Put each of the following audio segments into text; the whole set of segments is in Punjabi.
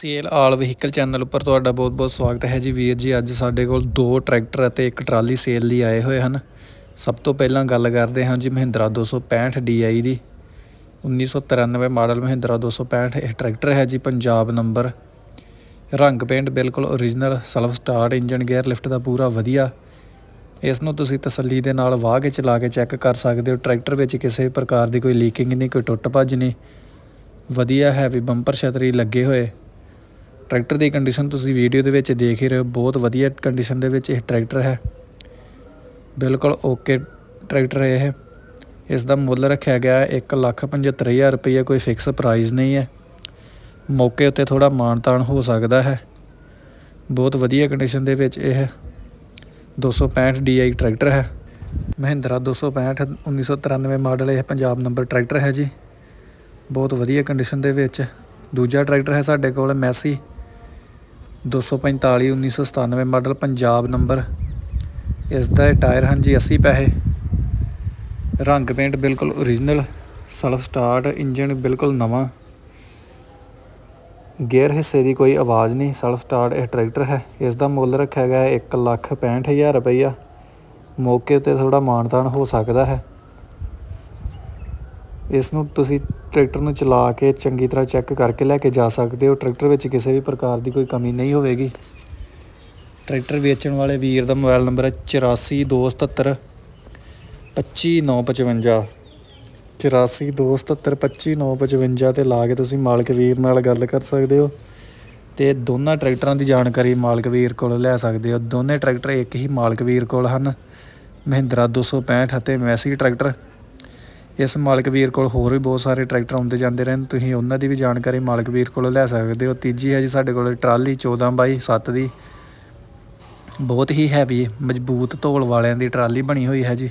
ਸੇਲ ਆਲ ਵਹੀਕਲ ਚੈਨਲ ਉੱਪਰ ਤੁਹਾਡਾ ਬਹੁਤ-ਬਹੁਤ ਸਵਾਗਤ ਹੈ ਜੀ। ਵੀਰ ਜੀ, ਅੱਜ ਸਾਡੇ ਕੋਲ ਦੋ ਟਰੈਕਟਰ ਅਤੇ ਇੱਕ ਟਰਾਲੀ ਸੇਲ ਲਈ ਆਏ ਹੋਏ ਹਨ। ਸਭ ਤੋਂ ਪਹਿਲਾਂ ਗੱਲ ਕਰਦੇ ਹਾਂ ਜੀ ਮਹਿੰਦਰਾ 265 DI ਦੀ। 1993 ਮਾਡਲ ਮਹਿੰਦਰਾ 265 ਇਹ ਟਰੈਕਟਰ ਹੈ ਜੀ, ਪੰਜਾਬ ਨੰਬਰ। ਰੰਗ ਪੇਂਟ ਬਿਲਕੁਲ original self start engine gear lift ਦਾ ਪੂਰਾ ਵਧੀਆ। ਇਸ ਨੂੰ ਤੁਸੀਂ ਤਸੱਲੀ ਦੇ ਨਾਲ ਵਾਹ ਕੇ ਚਲਾ ਕੇ ਚੈੱਕ ਕਰ ਸਕਦੇ ਹੋ। ਟਰੈਕਟਰ ਵਿੱਚ ਕਿਸੇ ਪ੍ਰਕਾਰ ਦੀ ਕੋਈ ਲੀਕਿੰਗ ਨਹੀਂ, ਕੋਈ ਟੁੱਟ ਭੱਜ ਨਹੀਂ। ਵਧੀਆ ਹੈਵੀ ਬੰਪਰ ਛਤਰੀ ਲੱਗੇ ਹੋਏ। ਟਰੈਕਟਰ ਦੀ ਕੰਡੀਸ਼ਨ ਤੁਸੀਂ ਵੀਡੀਓ ਦੇ ਵਿੱਚ ਦੇਖ ਹੀ ਰਹੇ ਹੋ, ਬਹੁਤ ਵਧੀਆ ਕੰਡੀਸ਼ਨ ਦੇ ਵਿੱਚ ਇਹ ਟਰੈਕਟਰ ਹੈ। ਬਿਲਕੁਲ ਓਕੇ ਟਰੈਕਟਰ ਹੈ ਇਹ। ਇਸ ਦਾ ਮੁੱਲ ਰੱਖਿਆ ਗਿਆ ਹੈ 175000 ਰੁਪਏ ਕੋਈ ਫਿਕਸ ਪ੍ਰਾਈਸ ਨਹੀਂ ਹੈ। ਮੌਕੇ ਉੱਤੇ ਥੋੜਾ ਮਾਨਤਾਨ ਹੋ ਸਕਦਾ ਹੈ। ਬਹੁਤ ਵਧੀਆ ਕੰਡੀਸ਼ਨ ਦੇ ਵਿੱਚ ਇਹ 265 DI ਟਰੈਕਟਰ ਹੈ। ਮਹਿੰਦਰਾ 265 1993 ਮਾਡਲ ਇਹ ਪੰਜਾਬ ਨੰਬਰ ਟਰੈਕਟਰ ਹੈ ਜੀ। ਬਹੁਤ ਵਧੀਆ ਕੰਡੀਸ਼ਨ ਦੇ ਵਿੱਚ। ਦੂਜਾ ਟਰੈਕਟਰ ਹੈ ਸਾਡੇ ਕੋਲ ਮੈਸੀ। 245 1997 model Punjab number. ਇਸ ਦਾ ਟਾਇਰ ਹਨ ਜੀ 80 ਪੈਸੇ। ਰੰਗ ਪੇਂਟ ਬਿਲਕੁਲ ਓਰੀਜਨਲ ਸਲਫ ਸਟਾਰਟ ਇੰਜਨ ਬਿਲਕੁਲ ਨਵਾਂ। ਗੇਅਰ ਹਿੱਸੇ ਦੀ ਕੋਈ ਆਵਾਜ਼ ਨਹੀਂ ਸਲਫ ਸਟਾਰਟ ਇਹ ਟਰੈਕਟਰ ਹੈ। ਇਸ ਦਾ ਮੁੱਲ ਰੱਖਿਆ ਗਿਆ ਹੈ 165000 ਰੁਪਈਆ। ਮੌਕੇ ਉੱਤੇ ਥੋੜਾ ਮਾਨਤਾਨ ਹੋ ਸਕਦਾ ਹੈ। ਇਸ ਨੂੰ ਤੁਸੀਂ ਟਰੈਕਟਰ ਨੂੰ ਚਲਾ ਕੇ ਚੰਗੀ ਤਰ੍ਹਾਂ ਚੈੱਕ ਕਰਕੇ ਲੈ ਕੇ ਜਾ ਸਕਦੇ ਹੋ। ਟਰੈਕਟਰ ਵਿੱਚ ਕਿਸੇ ਵੀ ਪ੍ਰਕਾਰ ਦੀ ਕੋਈ ਕਮੀ ਨਹੀਂ ਹੋਵੇਗੀ। ਟਰੈਕਟਰ ਵੇਚਣ ਵਾਲੇ ਵੀਰ ਦਾ ਮੋਬਾਈਲ ਨੰਬਰ ਹੈ 8427 25955 8427 ਤੇ ਲਾ ਕੇ ਤੁਸੀਂ ਮਾਲਕ ਵੀਰ ਨਾਲ ਗੱਲ ਕਰ ਸਕਦੇ ਹੋ ਤੇ ਦੋਨਾਂ ਟਰੈਕਟਰਾਂ ਦੀ ਜਾਣਕਾਰੀ ਮਾਲਕ ਵੀਰ ਕੋਲ ਲੈ ਸਕਦੇ ਹੋ। ਦੋਨੇ ਟਰੈਕਟਰ ਇੱਕ ਹੀ ਮਾਲਕ ਵੀਰ ਕੋਲ ਹਨ। ਮਹਿੰਦਰਾ 265 ਅਤੇ ਮੈਸੀ ਟਰੈਕਟਰ। ਇਸ ਮਾਲਕ ਵੀਰ ਕੋਲ ਹੋਰ ਵੀ ਬਹੁਤ ਸਾਰੇ ਟਰੈਕਟਰ ਆਉਂਦੇ ਜਾਂਦੇ ਰਹਿਣ, ਤੁਸੀਂ ਉਹਨਾਂ ਦੀ ਵੀ ਜਾਣਕਾਰੀ ਮਾਲਕ ਵੀਰ ਕੋਲੋਂ ਲੈ ਸਕਦੇ ਹੋ। ਤੀਜੀ ਹੈ ਜੀ ਸਾਡੇ ਕੋਲ ਟਰਾਲੀ 14 ਬਾਈ 7 ਦੀ। ਬਹੁਤ ਹੀ ਹੈਵੀ ਮਜ਼ਬੂਤ ਧੋਲ ਵਾਲਿਆਂ ਦੀ ਟਰਾਲੀ ਬਣੀ ਹੋਈ ਹੈ ਜੀ।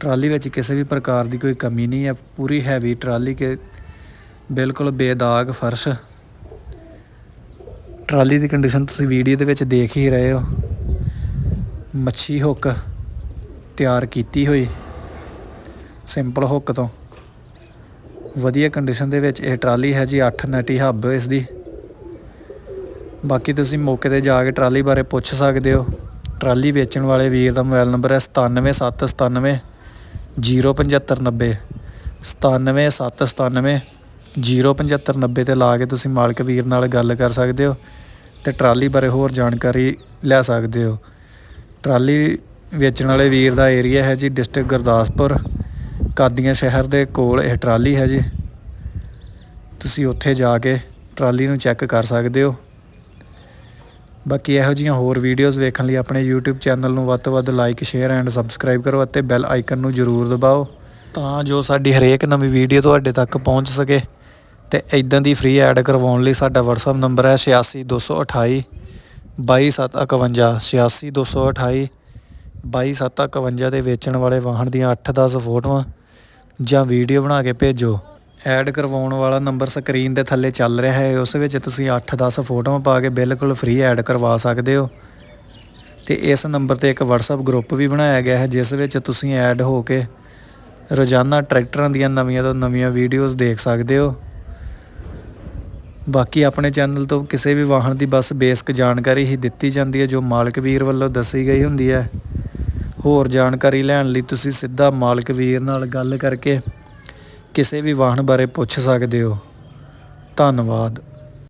ਟਰਾਲੀ ਵਿੱਚ ਕਿਸੇ ਵੀ ਪ੍ਰਕਾਰ ਦੀ ਕੋਈ ਕਮੀ ਨਹੀਂ ਹੈ, ਪੂਰੀ ਹੈਵੀ ਟਰਾਲੀ ਕੇ ਬਿਲਕੁਲ ਬੇਦਾਗ ਫਰਸ਼। ਟਰਾਲੀ ਦੀ ਕੰਡੀਸ਼ਨ ਤੁਸੀਂ ਵੀਡੀਓ ਦੇ ਵਿੱਚ ਦੇਖ ਹੀ ਰਹੇ ਹੋ। ਮੱਛੀ ਹੁੱਕ ਤਿਆਰ ਕੀਤੀ ਹੋਈ। ਸਿੰਪਲ ਹੁੱਕ ਤੋਂ। ਵਧੀਆ ਕੰਡੀਸ਼ਨ ਦੇ ਵਿੱਚ ਇਹ ਟਰਾਲੀ ਹੈ ਜੀ 8 ਨਟੀ ਹੱਬ ਇਸ ਦੀ। ਬਾਕੀ ਤੁਸੀਂ ਮੌਕੇ ਤੇ ਜਾ ਕੇ ਟਰਾਲੀ ਬਾਰੇ ਪੁੱਛ ਸਕਦੇ ਹੋ। ਟਰਾਲੀ ਵੇਚਣ ਵਾਲੇ ਵੀਰ ਦਾ ਮੋਬਾਈਲ ਨੰਬਰ ਹੈ 97797 07590 97797 07590 ਤੇ ਲਾ ਕੇ ਤੁਸੀਂ ਮਾਲਕ ਵੀਰ ਨਾਲ ਗੱਲ ਕਰ ਸਕਦੇ ਹੋ ਤੇ ਟਰਾਲੀ ਬਾਰੇ ਹੋਰ ਜਾਣਕਾਰੀ ਲੈ ਸਕਦੇ ਹੋ। ਟਰਾਲੀ ਵੇਚਣ ਵਾਲੇ ਵੀਰ ਦਾ ਏਰੀਆ ਹੈ ਜੀ, ਡਿਸਟ੍ਰਿਕਟ ਗੁਰਦਾਸਪੁਰ। ਕਾਦੀਆਂ ਸ਼ਹਿਰ ਦੇ ਕੋਲ ਇਹ ਟਰਾਲੀ ਹੈ ਜੀ। ਤੁਸੀਂ ਉੱਥੇ ਜਾ ਕੇ ਟਰਾਲੀ ਨੂੰ ਚੈੱਕ ਕਰ ਸਕਦੇ ਹੋ। ਬਾਕੀ ਇਹੋ ਜਿਹੀਆਂ ਹੋਰ ਵੀਡੀਓਜ਼ ਵੇਖਣ ਲਈ ਆਪਣੇ YouTube ਚੈਨਲ ਨੂੰ ਵੱਧ ਤੋਂ ਵੱਧ ਲਾਈਕ ਸ਼ੇਅਰ ਐਂਡ ਸਬਸਕ੍ਰਾਈਬ ਕਰੋ ਅਤੇ ਬੈਲ ਆਈਕਨ ਨੂੰ ਜ਼ਰੂਰ ਦਬਾਓ। ਤਾਂ ਜੋ ਸਾਡੀ ਹਰੇਕ ਨਵੀਂ ਵੀਡੀਓ ਤੁਹਾਡੇ ਤੱਕ ਪਹੁੰਚ ਸਕੇ। ਤੇ ਇਦਾਂ ਦੀ ਫ੍ਰੀ ਐਡ ਕਰਵਾਉਣ ਲਈ ਸਾਡਾ WhatsApp ਨੰਬਰ ਹੈ 86228 22751 86228 22751 ਦੇ ਵੇਚਣ ਵਾਲੇ ਵਾਹਨ ਦੀਆਂ 8-10 ਫੋਟੋਆਂ। ਜਾਂ ਵੀਡੀਓ ਬਣਾ ਕੇ ਭੇਜੋ। ਐਡ ਕਰਵਾਉਣ ਵਾਲਾ ਨੰਬਰ ਸਕਰੀਨ ਦੇ ਥੱਲੇ ਚੱਲ ਰਿਹਾ ਹੈ। ਉਸ ਵਿੱਚ ਤੁਸੀਂ 8-10 ਫੋਟੋਆਂ ਪਾ ਕੇ ਬਿਲਕੁਲ ਫ੍ਰੀ ਐਡ ਕਰਵਾ ਸਕਦੇ ਹੋ। ਤੇ ਇਸ ਨੰਬਰ ਤੇ ਇੱਕ WhatsApp ਗਰੁੱਪ ਵੀ ਬਣਾਇਆ ਗਿਆ ਹੈ, ਜਿਸ ਵਿੱਚ ਤੁਸੀਂ ਐਡ ਹੋ ਕੇ ਰੋਜ਼ਾਨਾ ਟਰੈਕਟਰਾਂ ਦੀਆਂ ਨਵੀਆਂ ਤੋਂ ਨਵੀਆਂ ਵੀਡੀਓਜ਼ ਦੇਖ ਸਕਦੇ ਹੋ। ਬਾਕੀ ਆਪਣੇ ਚੈਨਲ ਤੋਂ ਕਿਸੇ ਵੀ ਵਾਹਨ ਦੀ ਬਸ ਬੇਸਿਕ ਜਾਣਕਾਰੀ ਹੀ ਦਿੱਤੀ ਜਾਂਦੀ ਹੈ, ਜੋ ਮਾਲਕ ਵੀਰ ਵੱਲੋਂ ਦੱਸੀ ਗਈ ਹੁੰਦੀ ਹੈ। ਹੋਰ ਜਾਣਕਾਰੀ ਲੈਣ ਲਈ ਤੁਸੀਂ ਸਿੱਧਾ ਮਾਲਕ ਵੀਰ ਨਾਲ ਗੱਲ ਕਰਕੇ ਕਿਸੇ ਵੀ ਵਾਹਨ ਬਾਰੇ ਪੁੱਛ ਸਕਦੇ ਹੋ। ਧੰਨਵਾਦ।